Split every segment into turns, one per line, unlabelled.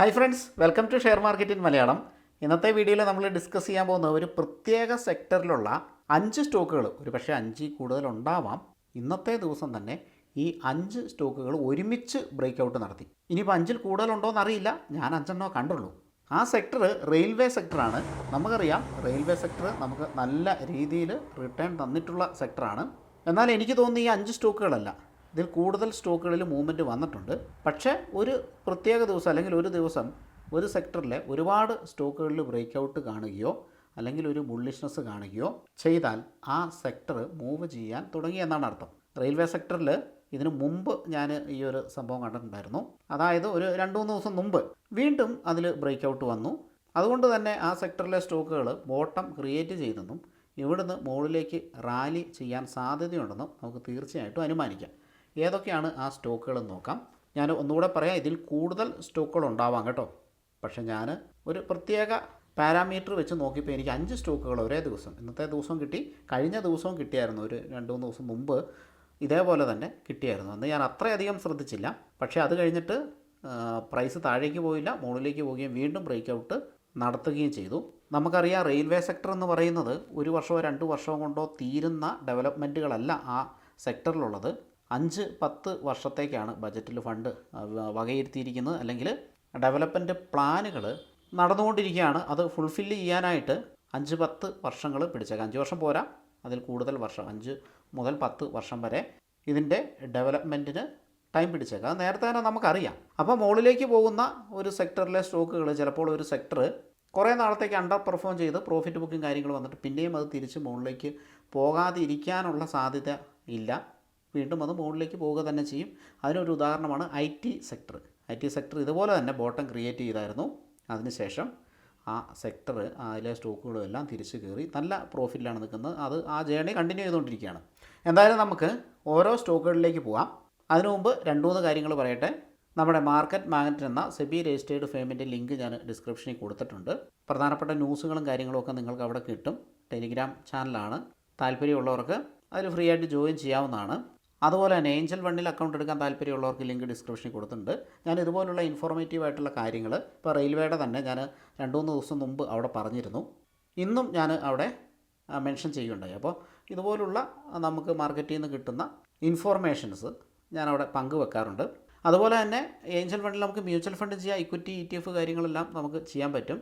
hi friends welcome to share market in Malayalam ഇന്നത്തെ വീഡിയോയിൽ നമ്മൾ ഡിസ്കസ് ചെയ്യാൻ പോകുന്ന ഒരു പ്രത്യേക സെക്ടറിലുള്ള അഞ്ച് സ്റ്റോക്കുകൾ ഒരു പക്ഷേ അഞ്ചിൽ കൂടുതൽ ഉണ്ടാവാം ഇന്നത്തെ ദിവസം തന്നെ ഈ അഞ്ച് സ്റ്റോക്കുകൾ ഒരുമിച്ച് ബ്രേക്ക് ഔട്ട് നടത്തി ഇനിയിപ്പോൾ അഞ്ചിൽ കൂടുതലുണ്ടോ എന്നറിയില്ല ഞാൻ അഞ്ചെണ്ണോ കണ്ടുള്ളൂ ആ സെക്ടർ റെയിൽവേ സെക്ടറാണ് നമുക്കറിയാം റെയിൽവേ സെക്ടർ നമുക്ക് നല്ല രീതിയിൽ റിട്ടേൺ തന്നിട്ടുള്ള സെക്ടറാണ് എന്നാൽ എനിക്ക് തോന്നുന്നു ഈ അഞ്ച് സ്റ്റോക്കുകളല്ല ഇതിൽ കൂടുതൽ സ്റ്റോക്കുകളിൽ മൂവ്മെൻറ്റ് വന്നിട്ടുണ്ട് പക്ഷേ ഒരു പ്രത്യേക ദിവസം അല്ലെങ്കിൽ ഒരു ദിവസം ഒരു സെക്ടറിലെ ഒരുപാട് സ്റ്റോക്കുകളിൽ ബ്രേക്ക് ഔട്ട് കാണുകയോ അല്ലെങ്കിൽ ഒരു ബുള്ളിഷ്നെസ് കാണുകയോ ചെയ്താൽ ആ സെക്ടർ മൂവ് ചെയ്യാൻ തുടങ്ങി എന്നാണ് അർത്ഥം റെയിൽവേ സെക്ടറിൽ ഇതിനു മുമ്പ് ഞാൻ ഈ ഒരു സംഭവം കണ്ടിട്ടുണ്ടായിരുന്നു അതായത് ഒരു രണ്ട് മൂന്ന് ദിവസം മുമ്പ് വീണ്ടും അതിൽ ബ്രേക്ക് ഔട്ട് വന്നു അതുകൊണ്ട് തന്നെ ആ സെക്ടറിലെ സ്റ്റോക്കുകൾ ബോട്ടം ക്രിയേറ്റ് ചെയ്തെന്നും ഇവിടുന്ന് മുകളിലേക്ക് റാലി ചെയ്യാൻ സാധ്യതയുണ്ടെന്നും നമുക്ക് തീർച്ചയായിട്ടും അനുമാനിക്കാം ഏതൊക്കെയാണ് ആ സ്റ്റോക്കുകളെന്ന് നോക്കാം ഞാൻ ഒന്നുകൂടെ പറയാം ഇതിൽ കൂടുതൽ സ്റ്റോക്കുകൾ ഉണ്ടാവാം കേട്ടോ പക്ഷേ ഞാൻ ഒരു പ്രത്യേക പാരാമീറ്റർ വെച്ച് നോക്കിയപ്പോൾ എനിക്ക് അഞ്ച് സ്റ്റോക്കുകൾ ഒരേ ദിവസം ഇന്നത്തെ ദിവസം കിട്ടി കഴിഞ്ഞ ദിവസവും കിട്ടിയായിരുന്നു ഒരു രണ്ട് മൂന്ന് ദിവസം മുമ്പ് ഇതേപോലെ തന്നെ കിട്ടിയായിരുന്നു അന്ന് ഞാൻ അത്രയധികം ശ്രദ്ധിച്ചില്ല പക്ഷേ അത് കഴിഞ്ഞിട്ട് പ്രൈസ് താഴേക്ക് പോയില്ല മുകളിലേക്ക് പോവുകയും വീണ്ടും ബ്രേക്ക് ഔട്ട് നടത്തുകയും ചെയ്തു നമുക്കറിയാം റെയിൽവേ സെക്ടർ എന്ന് പറയുന്നത് ഒരു വർഷമോ രണ്ട് വർഷമോ കൊണ്ടോ തീരുന്ന ഡെവലപ്മെൻറ്റുകളല്ല ആ സെക്ടറിലുള്ളത് അഞ്ച് പത്ത് വർഷത്തേക്കാണ് ബജറ്റിൽ ഫണ്ട് വകയിരുത്തിയിരിക്കുന്നത് അല്ലെങ്കിൽ ഡെവലപ്മെൻറ്റ് പ്ലാനുകൾ നടന്നുകൊണ്ടിരിക്കുകയാണ് അത് ഫുൾഫില്ല് ചെയ്യാനായിട്ട് അഞ്ച് പത്ത് വർഷങ്ങൾ പിടിച്ചേക്കാം അഞ്ച് വർഷം പോരാ അതിൽ കൂടുതൽ വർഷം അഞ്ച് മുതൽ പത്ത് വർഷം വരെ ഇതിൻ്റെ ഡെവലപ്മെൻറ്റിന് ടൈം പിടിച്ചേക്കാം അത് നേരത്തെ തന്നെ നമുക്കറിയാം അപ്പോൾ മുകളിലേക്ക് പോകുന്ന ഒരു സെക്ടറിലെ സ്റ്റോക്കുകൾ ചിലപ്പോൾ ഒരു സെക്ടർ കുറേ നാളത്തേക്ക് അണ്ടർ പെർഫോം ചെയ്ത് പ്രോഫിറ്റ് ബുക്കും കാര്യങ്ങൾ വന്നിട്ട് പിന്നെയും അത് തിരിച്ച് മുകളിലേക്ക് പോകാതിരിക്കാനുള്ള സാധ്യത ഇല്ല വീണ്ടും അത് മുകളിലേക്ക് പോവുക തന്നെ ചെയ്യും അതിനൊരു ഉദാഹരണമാണ് I T sector I T sector ഇതുപോലെ തന്നെ ബോട്ടം ക്രിയേറ്റ് ചെയ്തായിരുന്നു അതിനുശേഷം ആ സെക്ടർ അതിലെ സ്റ്റോക്കുകളെല്ലാം തിരിച്ചു കയറി നല്ല പ്രോഫിറ്റിലാണ് നിൽക്കുന്നത് അത് ആ ജേണി കണ്ടിന്യൂ ചെയ്തുകൊണ്ടിരിക്കുകയാണ് എന്തായാലും നമുക്ക് ഓരോ സ്റ്റോക്കുകളിലേക്ക് പോകാം അതിനു മുമ്പ് രണ്ട് മൂന്ന് കാര്യങ്ങൾ പറയട്ടെ നമ്മുടെ മാർക്കറ്റ് മാഗ്നറ്റ് എന്ന സെബി രജിസ്റ്റേർഡ് ഫേമിൻ്റെ ലിങ്ക് ഞാൻ ഡിസ്ക്രിപ്ഷനിൽ കൊടുത്തിട്ടുണ്ട് പ്രധാനപ്പെട്ട ന്യൂസുകളും കാര്യങ്ങളൊക്കെ നിങ്ങൾക്ക് അവിടെ കിട്ടും ടെലിഗ്രാം ചാനലാണ് താല്പര്യമുള്ളവർക്ക് അതിൽ ഫ്രീ ആയിട്ട് ജോയിൻ ചെയ്യാവുന്നതാണ് അതുപോലെ തന്നെ ഏഞ്ചൽ വണ്ണിൽ അക്കൗണ്ട് എടുക്കാൻ താല്പര്യമുള്ളവർക്ക് ലിങ്ക് ഡിസ്ക്രിപ്ഷനിൽ കൊടുത്തിട്ടുണ്ട് ഞാൻ ഇതുപോലുള്ള ഇൻഫോർമേറ്റീവ് ആയിട്ടുള്ള കാര്യങ്ങൾ ഇപ്പോൾ റെയിൽവേയുടെ തന്നെ ഞാൻ രണ്ട് മൂന്ന് ദിവസം മുമ്പ് അവിടെ പറഞ്ഞിരുന്നു ഇന്നും ഞാൻ അവിടെ മെൻഷൻ ചെയ്യുകയുണ്ടായി അപ്പോൾ ഇതുപോലുള്ള നമുക്ക് മാർക്കറ്റിൽ നിന്ന് കിട്ടുന്ന ഇൻഫോർമേഷൻസ് ഞാൻ അവിടെ പങ്കുവെക്കാറുണ്ട് അതുപോലെ തന്നെ ഏഞ്ചൽ ഫണ്ടിൽ നമുക്ക് മ്യൂച്വൽ ഫണ്ട് ചെയ്യാം ഇക്വിറ്റി ഇ ടി എഫ് കാര്യങ്ങളെല്ലാം നമുക്ക് ചെയ്യാൻ പറ്റും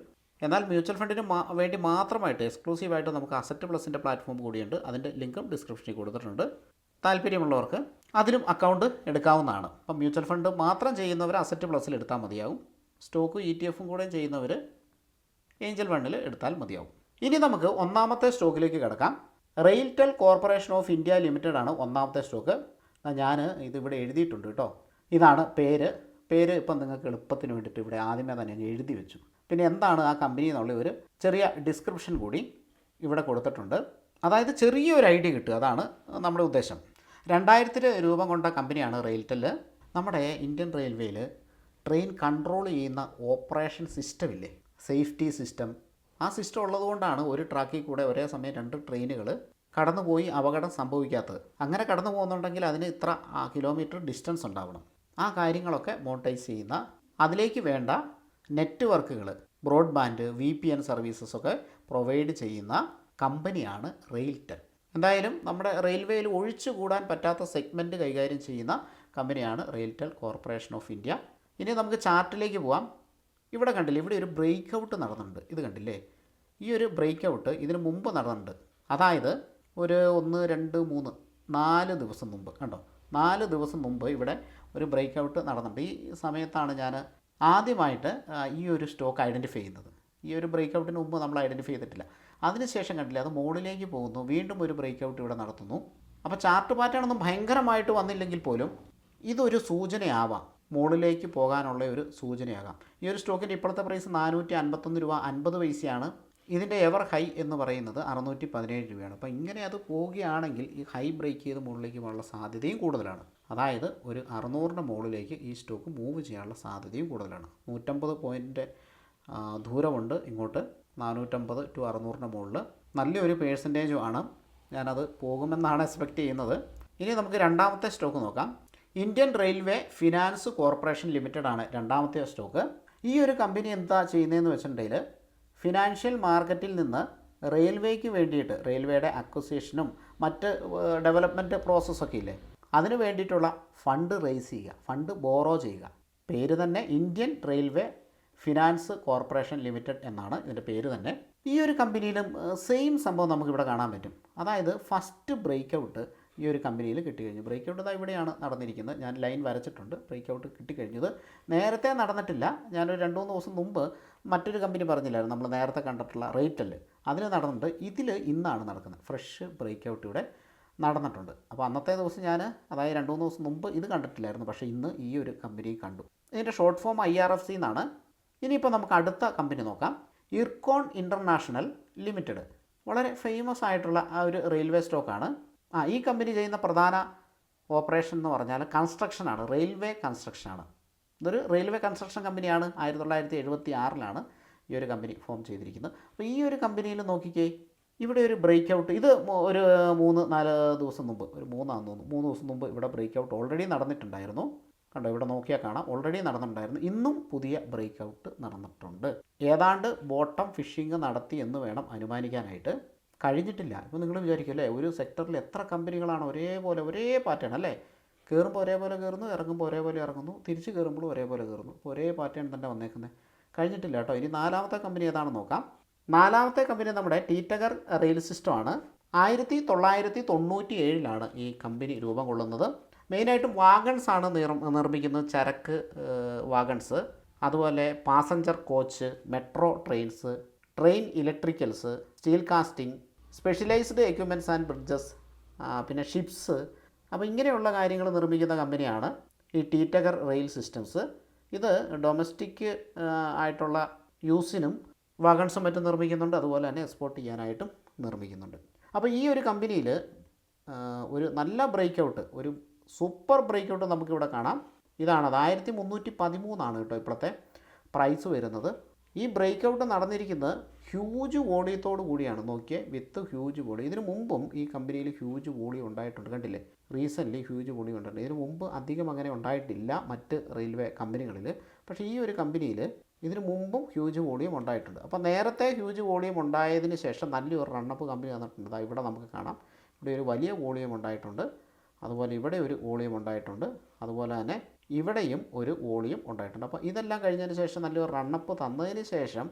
എന്നാൽ മ്യൂച്വൽ ഫണ്ടിന് വേണ്ടി മാത്രമായിട്ട് എക്സ്ക്ലൂസീവായിട്ട് നമുക്ക് അസറ്റ് പ്ലസിൻ്റെ പ്ലാറ്റ്ഫോം കൂടിയുണ്ട് അതിൻ്റെ ലിങ്കും ഡിസ്ക്രിപ്ഷനിൽ കൊടുത്തിട്ടുണ്ട് താല്പര്യമുള്ളവർക്ക് അതിലും അക്കൗണ്ട് എടുക്കാവുന്നതാണ് അപ്പം മ്യൂച്വൽ ഫണ്ട് മാത്രം ചെയ്യുന്നവർ അസറ്റ് പ്ലസിൽ എടുത്താൽ മതിയാവും സ്റ്റോക്കും ഇ ടി എഫും കൂടെയും ചെയ്യുന്നവർ ഏഞ്ചൽ ഫണ്ടിൽ എടുത്താൽ മതിയാവും ഇനി നമുക്ക് ഒന്നാമത്തെ സ്റ്റോക്കിലേക്ക് കിടക്കാം RailTel corporation of India limited ആണ് ഒന്നാമത്തെ സ്റ്റോക്ക് ഞാൻ ഇതിവിടെ എഴുതിയിട്ടുണ്ട് കേട്ടോ ഇതാണ് പേര് പേര് ഇപ്പം നിങ്ങൾക്ക് എളുപ്പത്തിന് വേണ്ടിയിട്ട് ഇവിടെ ആദ്യമേ തന്നെ എഴുതി വെച്ചു പിന്നെ എന്താണ് ആ കമ്പനി എന്നുള്ള ഒരു ചെറിയ ഡിസ്ക്രിപ്ഷൻ കൂടി ഇവിടെ കൊടുത്തിട്ടുണ്ട് അതായത് ചെറിയൊരു ഐഡിയ കിട്ടുക അതാണ് നമ്മുടെ ഉദ്ദേശം രണ്ടായിരത്തിൽ രൂപം കൊണ്ട കമ്പനിയാണ് റെയിൽടെൽ നമ്മുടെ ഇന്ത്യൻ റെയിൽവേയിൽ ട്രെയിൻ കൺട്രോൾ ചെയ്യുന്ന ഓപ്പറേഷൻ സിസ്റ്റം ഇല്ലേ സേഫ്റ്റി സിസ്റ്റം ആ സിസ്റ്റം ഉള്ളതുകൊണ്ടാണ് ഒരു ട്രാക്കിൽ കൂടെ ഒരേ സമയം രണ്ട് ട്രെയിനുകൾ കടന്നുപോയി അപകടം സംഭവിക്കാത്തത് അങ്ങനെ കടന്നു പോകുന്നുണ്ടെങ്കിൽ അതിന് ഇത്ര കിലോമീറ്റർ ഡിസ്റ്റൻസ് ഉണ്ടാവണം ആ കാര്യങ്ങളൊക്കെ മോണിറ്റൈസ് ചെയ്യുന്ന അതിലേക്ക് വേണ്ട നെറ്റ്വർക്കുകൾ broadband V P N services ഒക്കെ പ്രൊവൈഡ് ചെയ്യുന്ന കമ്പനിയാണ് റെയിൽടെൽ എന്തായാലും നമ്മുടെ റെയിൽവേയിൽ ഒഴിച്ചുകൂടാൻ പറ്റാത്ത സെഗ്മെൻറ്റ് കൈകാര്യം ചെയ്യുന്ന കമ്പനിയാണ് റെയിൽടെൽ കോർപ്പറേഷൻ ഓഫ് ഇന്ത്യ ഇനി നമുക്ക് ചാർട്ടിലേക്ക് പോവാം ഇവിടെ കണ്ടില്ലേ ഇവിടെ ഒരു ബ്രേക്ക് ഔട്ട് നടന്നിട്ടുണ്ട് ഇത് കണ്ടില്ലേ ഈ ഒരു ബ്രേക്ക് ഔട്ട് ഇതിന് മുമ്പ് നടന്നിട്ടുണ്ട് അതായത് ഒരു ഒന്ന് രണ്ട് മൂന്ന് നാല് ദിവസം മുമ്പ് കണ്ടോ നാല് ദിവസം മുമ്പ് ഇവിടെ ഒരു ബ്രേക്ക് ഔട്ട് നടന്നിട്ടുണ്ട് ഈ സമയത്താണ് ഞാൻ ആദ്യമായിട്ട് ഈ ഒരു സ്റ്റോക്ക് ഐഡൻറ്റിഫൈ ചെയ്യുന്നത് ഈ ഒരു ബ്രേക്ക് ഔട്ടിന് മുമ്പ് നമ്മൾ ഐഡൻറ്റിഫൈ ചെയ്തിട്ടില്ല അതിനുശേഷം കണ്ടില്ല അത് മുകളിലേക്ക് പോകുന്നു വീണ്ടും ഒരു ബ്രേക്ക് ഔട്ട് ഇവിടെ നടത്തുന്നു അപ്പോൾ ചാർട്ട് പാറ്റേൺ ഒന്നും ഭയങ്കരമായിട്ട് വന്നില്ലെങ്കിൽ പോലും ഇതൊരു സൂചനയാവാം മുകളിലേക്ക് പോകാനുള്ള ഒരു സൂചനയാകാം ഈ ഒരു സ്റ്റോക്കിൻ്റെ ഇപ്പോഴത്തെ പ്രൈസ് നാനൂറ്റി അൻപത്തൊന്ന് രൂപ അൻപത് പൈസയാണ് ഇതിൻ്റെ എവർ ഹൈ എന്ന് പറയുന്നത് അറുന്നൂറ്റി പതിനേഴ് രൂപയാണ് അപ്പോൾ ഇങ്ങനെ അത് പോവുകയാണെങ്കിൽ ഈ ഹൈ ബ്രേക്ക് ചെയ്ത് മുകളിലേക്ക് പോകാനുള്ള സാധ്യതയും കൂടുതലാണ് അതായത് ഒരു അറുന്നൂറിന് മുകളിലേക്ക് ഈ സ്റ്റോക്ക് മൂവ് ചെയ്യാനുള്ള സാധ്യതയും കൂടുതലാണ് നൂറ്റമ്പത് പോയിൻറ്റ് ദൂരമുണ്ട് ഇങ്ങോട്ട് നാനൂറ്റമ്പത് ടു അറുന്നൂറിന് മുകളിൽ നല്ലൊരു പേഴ്സൻറ്റേജും ആണ് ഞാനത് പോകുമെന്നാണ് എക്സ്പെക്റ്റ് ചെയ്യുന്നത് ഇനി നമുക്ക് രണ്ടാമത്തെ സ്റ്റോക്ക് നോക്കാം Indian railway finance corporation limited ആണ് രണ്ടാമത്തെ സ്റ്റോക്ക് ഈ ഒരു കമ്പനി എന്താ ചെയ്യുന്നതെന്ന് വെച്ചിട്ടുണ്ടെങ്കിൽ ഫിനാൻഷ്യൽ മാർക്കറ്റിൽ നിന്ന് റെയിൽവേക്ക് വേണ്ടിയിട്ട് റെയിൽവേയുടെ അക്വസിയേഷനും മറ്റ് ഡെവലപ്മെൻറ്റ് പ്രോസസ്സൊക്കെ ഇല്ലേ അതിന് വേണ്ടിയിട്ടുള്ള ഫണ്ട് റേസ് ചെയ്യുക ഫണ്ട് ബോറോ ചെയ്യുക പേര് തന്നെ Indian railway finance corporation limited എന്നാണ് ഇതിൻ്റെ പേര് തന്നെ ഈ ഒരു കമ്പനിയിലും സെയിം സംഭവം നമുക്കിവിടെ കാണാൻ പറ്റും അതായത് ഫസ്റ്റ് ബ്രേക്ക് ഔട്ട് ഈ ഒരു കമ്പനിയിൽ കിട്ടിക്കഴിഞ്ഞു ബ്രേക്ക് ഔട്ട് ഇവിടെയാണ് നടന്നിരിക്കുന്നത് ഞാൻ ലൈൻ വരച്ചിട്ടുണ്ട് ബ്രേക്ക് ഔട്ട് കിട്ടിക്കഴിഞ്ഞത് നേരത്തെ നടന്നിട്ടില്ല ഞാനൊരു രണ്ട് മൂന്ന് ദിവസം മുമ്പ് മറ്റൊരു കമ്പനി പറഞ്ഞില്ലായിരുന്നു നമ്മൾ നേരത്തെ കണ്ടിട്ടുള്ള റേറ്റൽ അതിൽ നടന്നിട്ടുണ്ട് ഇതിൽ ഇന്നാണ് നടക്കുന്നത് ഫ്രഷ് ബ്രേക്ക് ഔട്ട് ഇവിടെ നടന്നിട്ടുണ്ട് അപ്പോൾ അന്നത്തെ ദിവസം ഞാൻ അതായത് രണ്ട് മൂന്ന് ദിവസം മുമ്പ് ഇത് കണ്ടിട്ടില്ലായിരുന്നു പക്ഷേ ഇന്ന് ഈ ഒരു കമ്പനി കണ്ടു ഇതിൻ്റെ short form I R F C എന്നാണ് ഇനിയിപ്പോൾ നമുക്ക് അടുത്ത കമ്പനി നോക്കാം ഇർക്കോൺ ഇൻ്റർനാഷണൽ ലിമിറ്റഡ് വളരെ ഫേമസ് ആയിട്ടുള്ള ആ ഒരു റെയിൽവേ സ്റ്റോക്കാണ് ആ ഈ കമ്പനി ചെയ്യുന്ന പ്രധാന ഓപ്പറേഷൻ എന്ന് പറഞ്ഞാൽ കൺസ്ട്രക്ഷനാണ് റെയിൽവേ കൺസ്ട്രക്ഷനാണ് ഇതൊരു റെയിൽവേ കൺസ്ട്രക്ഷൻ കമ്പനിയാണ് ആയിരത്തി തൊള്ളായിരത്തി എഴുപത്തി ആറിലാണ് ഈ ഒരു കമ്പനി ഫോം ചെയ്തിരിക്കുന്നത് അപ്പോൾ ഈ ഒരു കമ്പനിയിൽ നോക്കിക്കേ ഇവിടെ ഒരു ബ്രേക്ക് ഔട്ട് ഇത് ഒരു മൂന്ന് നാല് ദിവസം മുമ്പ് ഒരു മൂന്നാന്ന് തോന്നുന്നു മൂന്ന് ദിവസം മുമ്പ് ഇവിടെ ബ്രേക്ക് ഔട്ട് ഓൾറെഡി നടന്നിട്ടുണ്ടായിരുന്നു കണ്ടോ ഇവിടെ നോക്കിയാൽ കാണാം ഓൾറെഡി നടന്നിട്ടുണ്ടായിരുന്നു ഇന്നും പുതിയ ബ്രേക്ക് ഔട്ട് നടന്നിട്ടുണ്ട് ഏതാണ്ട് ബോട്ടം ഫിഷിംഗ് നടത്തി എന്ന് വേണം അനുമാനിക്കാനായിട്ട് കഴിഞ്ഞിട്ടില്ല ഇപ്പോൾ നിങ്ങൾ വിചാരിക്കും അല്ലേ ഒരു സെക്ടറിൽ എത്ര കമ്പനികളാണ് ഒരേപോലെ ഒരേ പാറ്റേൺ അല്ലേ കയറുമ്പോൾ ഒരേപോലെ കയറുന്നു ഇറങ്ങുമ്പോൾ ഒരേപോലെ ഇറങ്ങുന്നു തിരിച്ച് കയറുമ്പോൾ ഒരേപോലെ കയറുന്നു ഒരേ പാറ്റേൺ തന്നെ വന്നേക്കുന്നത് കഴിഞ്ഞിട്ടില്ല കേട്ടോ ഇനി നാലാമത്തെ കമ്പനി ഏതാണെന്ന് നോക്കാം നാലാമത്തെ കമ്പനി നമ്മുടെ ടീറ്റഗർ റെയിൽ സിസ്റ്റമാണ് ആയിരത്തി തൊള്ളായിരത്തി തൊണ്ണൂറ്റി ഏഴിലാണ് ഈ കമ്പനി രൂപം കൊള്ളുന്നത് മെയിനായിട്ടും വാഗൺസ് ആണ് നിർമ്മിക്കുന്നത് ചരക്ക് വാഗൺസ് അതുപോലെ passenger coach metro trains train electricals steel casting specialised equipments and bridges പിന്നെ ഷിപ്സ് അപ്പോൾ ഇങ്ങനെയുള്ള കാര്യങ്ങൾ നിർമ്മിക്കുന്ന കമ്പനിയാണ് ഈ ടീറ്റഗർ റെയിൽ സിസ്റ്റംസ് ഇത് ഡൊമസ്റ്റിക് ആയിട്ടുള്ള യൂസിനും വാഗൺസും മറ്റും നിർമ്മിക്കുന്നുണ്ട് അതുപോലെ തന്നെ എക്സ്പോർട്ട് ചെയ്യാനായിട്ടും നിർമ്മിക്കുന്നുണ്ട് അപ്പോൾ ഈ ഒരു കമ്പനിയിൽ ഒരു നല്ല ബ്രേക്ക് ഔട്ട് ഒരു സൂപ്പർ ബ്രേക്ക് ഔട്ട് നമുക്കിവിടെ കാണാം ഇതാണത് ആയിരത്തി മുന്നൂറ്റി പതിമൂന്നാണ് കേട്ടോ ഇപ്പോഴത്തെ പ്രൈസ് വരുന്നത് ഈ ബ്രേക്ക് ഔട്ട് നടന്നിരിക്കുന്നത് ഹ്യൂജ് വോളിയത്തോടു കൂടിയാണ് നോക്കിയേ വിത്ത് ഹ്യൂജ് വോളി ഇതിനു മുമ്പും ഈ കമ്പനിയിൽ ഹ്യൂജ് വോളി ഉണ്ടായിട്ടുണ്ട് കണ്ടില്ലേ റീസെൻ്റ്ലി ഹ്യൂജ് വോളി ഉണ്ടായിട്ടുണ്ട് ഇതിനു മുമ്പ് അധികം അങ്ങനെ ഉണ്ടായിട്ടില്ല മറ്റ് റെയിൽവേ കമ്പനികളിൽ പക്ഷേ ഈ ഒരു കമ്പനിയിൽ ഇതിനു മുമ്പും ഹ്യൂജ് വോളിയം ഉണ്ടായിട്ടുണ്ട് അപ്പോൾ നേരത്തെ ഹ്യൂജ് വോളിയം ഉണ്ടായതിന് ശേഷം നല്ലൊരു റണ്ണപ്പ് കമ്പനി വന്നിട്ടുണ്ട് ഇവിടെ നമുക്ക് കാണാം ഇവിടെ ഒരു വലിയ വോളിയം ഉണ്ടായിട്ടുണ്ട് അതുപോലെ ഇവിടെ ഒരു വോളിയം ഉണ്ടായിട്ടുണ്ട് അതുപോലെ തന്നെ ഇവിടെയും ഒരു വോളിയം ഉണ്ടായിട്ടുണ്ട് അപ്പോൾ ഇതെല്ലാം കഴിഞ്ഞതിന് ശേഷം നല്ലൊരു റണ്ണപ്പ് തന്നതിന് ശേഷം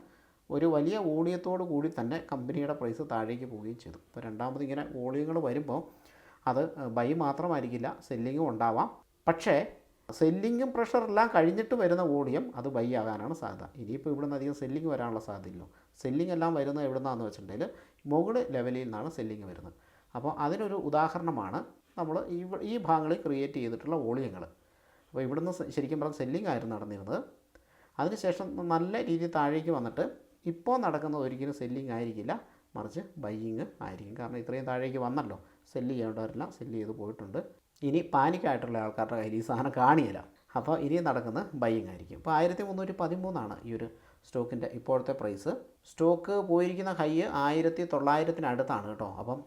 ഒരു വലിയ വോളിയത്തോടു കൂടി തന്നെ കമ്പനിയുടെ പ്രൈസ് താഴേക്ക് പോവുകയും ചെയ്തു അപ്പോൾ രണ്ടാമത് ഇങ്ങനെ വോളിയങ്ങൾ വരുമ്പോൾ അത് ബൈ മാത്രമായിരിക്കില്ല സെല്ലിങ്ങും ഉണ്ടാവാം പക്ഷേ സെല്ലിങ്ങും പ്രഷറെല്ലാം കഴിഞ്ഞിട്ട് വരുന്ന വോളിയം അത് ബൈ ആകാനാണ് സാധ്യത ഇനിയിപ്പോൾ നിന്ന് അധികം സെല്ലിങ് വരാനുള്ള സാധ്യതയില്ലോ സെല്ലിംഗ് എല്ലാം വരുന്നത് നിന്നാണെന്ന് വെച്ചിട്ടുണ്ടെങ്കിൽ മുകൾ ലെവലിൽ നിന്നാണ് സെല്ലിങ് വരുന്നത് അപ്പോൾ അതിനൊരു ഉദാഹരണമാണ് നമ്മൾ ഈ ഈ ഭാഗങ്ങളിൽ ക്രിയേറ്റ് ചെയ്തിട്ടുള്ള വോളിയങ്ങൾ അപ്പോൾ ഇവിടുന്ന് ശരിക്കും പറഞ്ഞാൽ സെല്ലിംഗ് ആയിരുന്നു നടന്നിരുന്നത് അതിനുശേഷം നല്ല രീതിയിൽ താഴേക്ക് വന്നിട്ട് ഇപ്പോൾ നടക്കുന്നത് ഒരിക്കലും സെല്ലിംഗ് ആയിരിക്കില്ല മറിച്ച് ബൈയിങ് ആയിരിക്കും കാരണം ഇത്രയും താഴേക്ക് വന്നല്ലോ സെല്ല് ചെയ്യേണ്ടവരെല്ലാം സെല്ല് ചെയ്ത് പോയിട്ടുണ്ട് ഇനി പാനിക്കായിട്ടുള്ള ആൾക്കാരുടെ കയ്യിൽ ഈ സാധനം കാണിയില്ല അപ്പോൾ ഇനി നടക്കുന്നത് ബൈയിങ് ആയിരിക്കും അപ്പോൾ ആയിരത്തി മുന്നൂറ്റി പതിമൂന്നാണ് ഈ ഒരു സ്റ്റോക്കിൻ്റെ ഇപ്പോഴത്തെ പ്രൈസ് സ്റ്റോക്ക് പോയിരിക്കുന്ന ഹൈ ആയിരത്തി തൊള്ളായിരത്തിനടുത്താണ് കേട്ടോ അപ്പം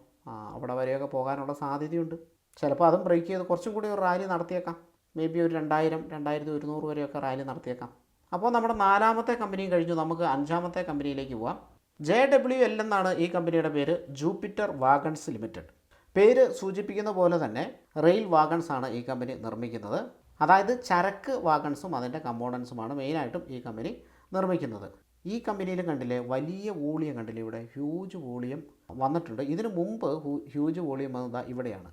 അവിടെ വരെയൊക്കെ പോകാനുള്ള സാധ്യതയുണ്ട് ചിലപ്പോൾ അതും ബ്രേക്ക് ചെയ്ത് കുറച്ചും കൂടി ഒരു റാലി നടത്തിയേക്കാം മേ ബി ഒരു രണ്ടായിരം രണ്ടായിരത്തി ഒരുന്നൂറ് വരെയൊക്കെ റാലി നടത്തിയേക്കാം അപ്പോൾ നമ്മുടെ നാലാമത്തെ കമ്പനി കഴിഞ്ഞു നമുക്ക് അഞ്ചാമത്തെ കമ്പനിയിലേക്ക് പോവാം ജെ ഡബ്ല്യു എൽ എന്നാണ് ഈ കമ്പനിയുടെ പേര് ജൂപ്പിറ്റർ വാഗൺസ് ലിമിറ്റഡ് പേര് സൂചിപ്പിക്കുന്ന പോലെ തന്നെ റെയിൽ വാഗൺസ് ആണ് ഈ കമ്പനി നിർമ്മിക്കുന്നത് അതായത് ചരക്ക് വാഗൺസും അതിൻ്റെ കമ്പോണൻസുമാണ് മെയിനായിട്ടും ഈ കമ്പനി നിർമ്മിക്കുന്നത് ഈ കമ്പനിയിൽ കണ്ടില്ലേ വലിയ വോളിയം കണ്ടില്ലേ ഇവിടെ ഹ്യൂജ് വോളിയം വന്നിട്ടുണ്ട് ഇതിനു മുമ്പ് ഹ്യൂജ് വോളിയം വന്നത് ഇവിടെയാണ്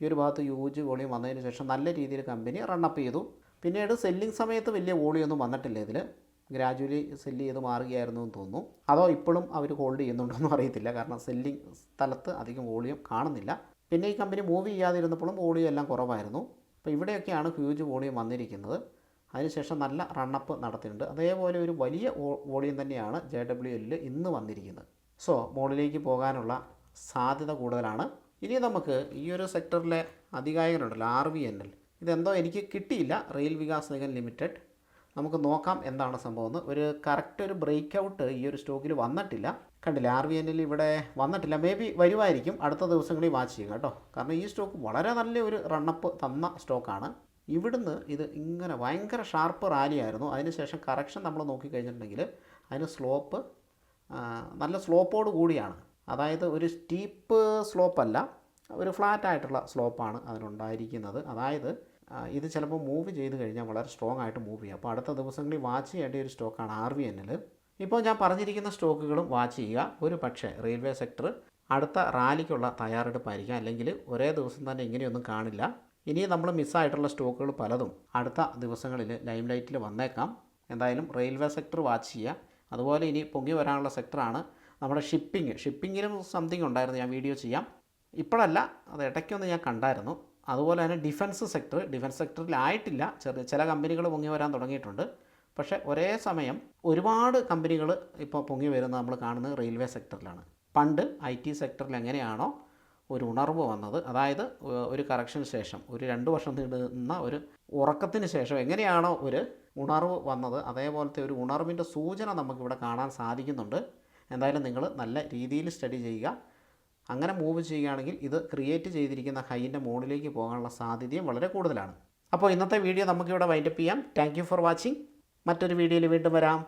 ഈ ഒരു ഭാഗത്ത് യൂജ് വോളിയം വന്നതിന് ശേഷം നല്ല രീതിയിൽ കമ്പനി റണ്ണപ്പ് ചെയ്തു പിന്നീട് സെല്ലിംഗ് സമയത്ത് വലിയ വോളിയൊന്നും വന്നിട്ടില്ല ഇതിൽ ഗ്രാജുവലി സെല്ല് ചെയ്ത് മാറുകയായിരുന്നു എന്ന് തോന്നുന്നു അതോ ഇപ്പോഴും അവർ ഹോൾഡ് ചെയ്യുന്നുണ്ടോയെന്നും അറിയത്തില്ല കാരണം സെല്ലിംഗ് സ്ഥലത്ത് അധികം വോളിയം കാണുന്നില്ല പിന്നെ ഈ കമ്പനി മൂവ് ചെയ്യാതിരുന്നപ്പോഴും വോളിയം എല്ലാം കുറവായിരുന്നു അപ്പോൾ ഇവിടെയൊക്കെയാണ് ഹ്യൂജ് വോളിയം വന്നിരിക്കുന്നത് അതിനുശേഷം നല്ല റണ്ണപ്പ് നടത്തിയിട്ടുണ്ട് അതേപോലെ ഒരു വലിയ വോളിയം തന്നെയാണ് ജെ ഡബ്ല്യു എല്ലിൽ ഇന്ന് വന്നിരിക്കുന്നത് സോ മോളിലേക്ക് പോകാനുള്ള സാധ്യത കൂടുതലാണ് ഇനി നമുക്ക് ഈ ഒരു സെക്ടറിലെ അധികാരികളുണ്ടല്ലോ ആർ വി എൻ എൽ ഇതെന്തോ എനിക്ക് കിട്ടിയില്ല റെയിൽ വികാസ് നിഗം ലിമിറ്റഡ് നമുക്ക് നോക്കാം എന്താണ് സംഭവം എന്ന് ഒരു കറക്റ്റ് ഒരു ബ്രേക്ക് ഔട്ട് ഈ ഒരു സ്റ്റോക്കിൽ വന്നിട്ടില്ല കണ്ടില്ല ആർ വി എൽ ഇവിടെ വന്നിട്ടില്ല മേ ബി വരുമായിരിക്കും അടുത്ത ദിവസങ്ങളിൽ വാച്ച് ചെയ്യുക കേട്ടോ കാരണം ഈ സ്റ്റോക്ക് വളരെ നല്ല ഒരു റണ്ണപ്പ് തന്ന സ്റ്റോക്കാണ് ഇവിടുന്ന് ഇത് ഇങ്ങനെ ഭയങ്കര ഷാർപ്പ് ആയിരുന്നു അതിനുശേഷം കറക്ഷൻ നമ്മൾ നോക്കി കഴിഞ്ഞിട്ടുണ്ടെങ്കിൽ അതിന് സ്ലോപ്പ് നല്ല സ്ലോപ്പോട് കൂടിയാണ് അതായത് ഒരു സ്റ്റീപ്പ് സ്ലോപ്പല്ല ഒരു ഫ്ലാറ്റായിട്ടുള്ള സ്ലോപ്പാണ് അതിനുണ്ടായിരിക്കുന്നത് അതായത് ഇത് ചിലപ്പോൾ മൂവ് ചെയ്ത് കഴിഞ്ഞാൽ വളരെ സ്ട്രോങ് ആയിട്ട് മൂവ് ചെയ്യും അപ്പോൾ അടുത്ത ദിവസങ്ങളിൽ വാച്ച് ചെയ്യേണ്ട ഒരു സ്റ്റോക്കാണ് ആർ വി എന്നിൽ ഇപ്പോൾ ഞാൻ പറഞ്ഞിരിക്കുന്ന സ്റ്റോക്കുകളും വാച്ച് ചെയ്യുക ഒരു പക്ഷേ റെയിൽവേ സെക്ടർ അടുത്ത റാലിക്കുള്ള തയ്യാറെടുപ്പായിരിക്കാം അല്ലെങ്കിൽ ഒരേ ദിവസം തന്നെ ഇങ്ങനെയൊന്നും കാണില്ല ഇനി നമ്മൾ മിസ്സായിട്ടുള്ള സ്റ്റോക്കുകൾ പലതും അടുത്ത ദിവസങ്ങളിൽ ലൈം ലൈറ്റിൽ വന്നേക്കാം എന്തായാലും റെയിൽവേ സെക്ടർ വാച്ച് ചെയ്യുക അതുപോലെ ഇനി പൊങ്ങി വരാനുള്ള സെക്ടറാണ് നമ്മുടെ ഷിപ്പിംഗ് ഷിപ്പിങ്ങിനും സംതിങ് ഉണ്ടായിരുന്നു ഞാൻ വീഡിയോ ചെയ്യാം ഇപ്പോഴല്ല അത് ഇടയ്ക്കൊന്ന് ഞാൻ കണ്ടായിരുന്നു അതുപോലെ തന്നെ ഡിഫൻസ് സെക്ടർ ഡിഫൻസ് സെക്ടറിലായിട്ടില്ല ചെറിയ ചില കമ്പനികൾ പൊങ്ങി വരാൻ തുടങ്ങിയിട്ടുണ്ട് പക്ഷേ ഒരേ സമയം ഒരുപാട് കമ്പനികൾ ഇപ്പോൾ പൊങ്ങി വരുന്നത് നമ്മൾ കാണുന്നത് റെയിൽവേ സെക്ടറിലാണ് പണ്ട് ഐ ടി സെക്ടറിൽ എങ്ങനെയാണോ ഒരു ഉണർവ് വന്നത് അതായത് ഒരു കറക്ഷന് ശേഷം ഒരു രണ്ട് വർഷം നീണ്ടുന്ന ഒരു ഉറക്കത്തിന് ശേഷം എങ്ങനെയാണോ ഒരു ഉണർവ് വന്നത് അതേപോലത്തെ ഒരു ഉണർവിൻ്റെ സൂചന നമുക്കിവിടെ കാണാൻ സാധിക്കുന്നുണ്ട് എന്തായാലും നിങ്ങൾ നല്ല രീതിയിൽ സ്റ്റഡി ചെയ്യുക അങ്ങനെ മൂവ് ചെയ്യുകയാണെങ്കിൽ ഇത് ക്രിയേറ്റ് ചെയ്തിരിക്കുന്ന ഹൈൻ്റെ മോണിലേക്ക് പോകാനുള്ള സാധ്യതയും വളരെ കൂടുതലാണ് അപ്പോൾ ഇന്നത്തെ വീഡിയോ നമുക്കിവിടെ വൈൻഡപ്പ് ചെയ്യാം താങ്ക് ഫോർ വാച്ചിങ് മറ്റൊരു വീഡിയോയിൽ വീണ്ടും വരാം